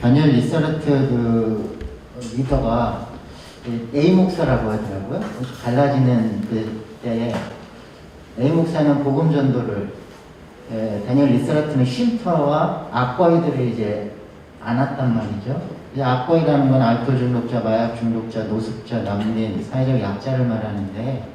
다니엘 리서르트 그 리더가 A 목사라고 하더라고요. 갈라지는 그 때에 A 목사는 복음 전도를 에, 다니엘 리서르트는 쉼터와 악과이들을 이제 안았단 말이죠. 이제 악과이라는 건 알코올 중독자, 마약 중독자, 노숙자, 남린, 사회적 약자를 말하는데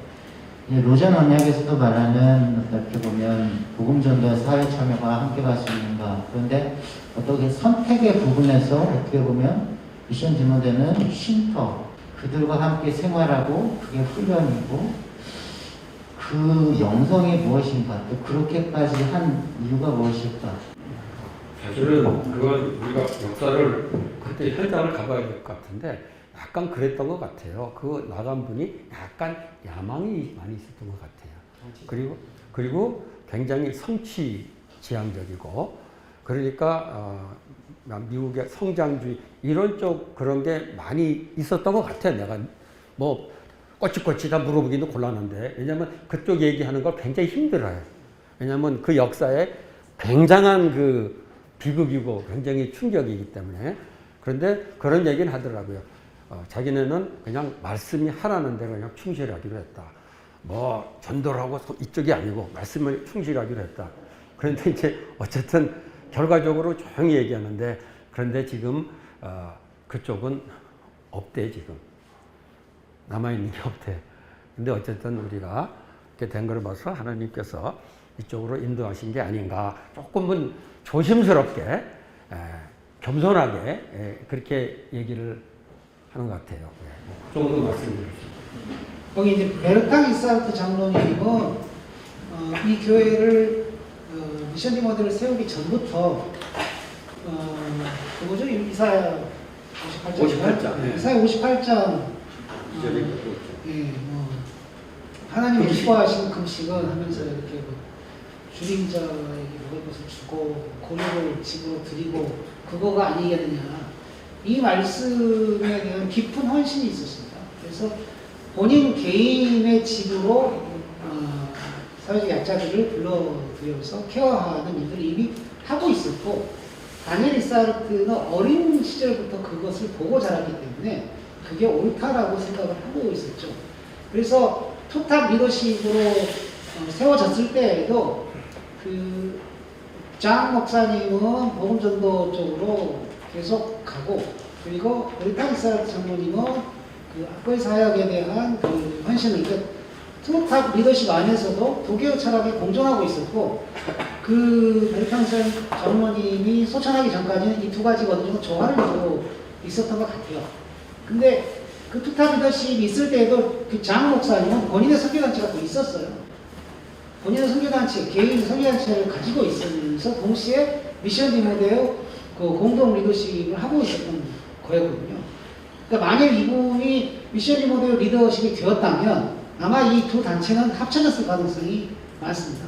로전 언약에서도 말하는 어떻게 보면 복음 전도와 사회 참여가 함께 갈 수 있는 가. 그런데 어떻게 선택의 부분에서 어떻게 보면 미션 디모데는 쉼터 그들과 함께 생활하고 그게 훈련이고 그 영성이 무엇인가 또 그렇게까지 한 이유가 무엇일까 사실은 그건 우리가 역사를 그때 현장을 가봐야 될 것 같은데 약간 그랬던 것 같아요. 그 나간 분이 약간 야망이 많이 있었던 것 같아요. 그리고 그리고 굉장히 성취 지향적이고 그러니까 어, 미국의 성장주의 이런 쪽 그런 게 많이 있었던 것 같아요. 내가 뭐 꼬치꼬치 다 물어보기도 곤란한데 왜냐하면 그쪽 얘기하는 걸 굉장히 힘들어요. 왜냐하면 그 역사에 굉장한 그 비극이고 굉장히 충격이기 때문에 그런데 그런 얘기는 하더라고요. 어, 자기네는 그냥 말씀이 하라는 대로 그냥 충실하기로 했다. 뭐 전도를 하고 소- 이쪽이 아니고 말씀을 충실하기로 했다. 그런데 이제 어쨌든 결과적으로 조용히 얘기하는데 그런데 지금 어, 그쪽은 없대 지금 남아있는 게 없대. 근데 어쨌든 우리가 이렇게 된 걸 봐서 하나님께서 이쪽으로 인도하신 게 아닌가 조금은 조심스럽게 에, 겸손하게 에, 그렇게 얘기를 하는 것 같아요. 예. 그 정도 말씀드리겠습니다. 거기 이제 베르탕 이사르트 장로님은 어, 이 교회를 어, 미션 디모델을 세우기 전부터 어, 그 뭐죠? 이사야 58장 58 장, 네. 이사야 58장 기절이 예, 뭐 하나님이 기뻐하시는 금식은 하면서 이렇게 뭐 주린 자에게 먹을 것을 주고 고기를 집으로 드리고 그거가 아니겠느냐 이 말씀에 대한 깊은 헌신이 있었습니다. 그래서 본인 개인의 집으로 어, 사회적 약자들을 불러들여서 케어하는 일들을 이미 하고 있었고 다니엘 이사르트는 어린 시절부터 그것을 보고 자랐기 때문에 그게 옳다라고 생각을 하고 있었죠. 그래서 투탑 리더십으로 어, 세워졌을 때에도 그장 목사님은 복음 전도 쪽으로 계속 가고 그리고 브리타니사 장로님은 그 악거의 사역에 대한 그 헌신을 투탑 리더십 안에서도 두 개의 철학에 공존하고 있었고 그 베르탄스 장로님이 소천하기 전까지는 이 두 가지가 어느 정도 조화를 이루고 있었던 것 같아요. 근데 그 투탑 리더십이 있을 때에도 그 장 목사님은 본인의 선교단체가 또 있었어요. 본인의 선교단체, 개인 선교단체를 가지고 있으면서 동시에 미션 디모데의 그 공동 리더십을 하고 있었던 거였거든요. 그러니까 만약 이분이 미션 디모데의 리더십이 되었다면 아마 이 두 단체는 합쳐졌을 가능성이 많습니다.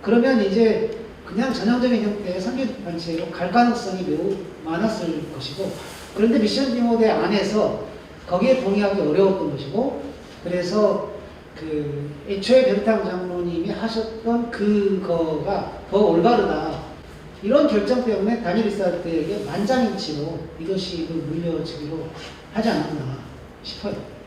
그러면 이제 그냥 전형적인 형태의 선교단체로 갈 가능성이 매우 많았을 것이고 그런데 미션 디모데 안에서 거기에 동의하기 어려웠던 것이고 그래서 그 애초에 베르탕 장로님이 하셨던 그거가 더 올바르다 이런 결정 때문에 다니엘사드에게 만장일치로 리더십을 물려주기로 하지 않았나 싶어요.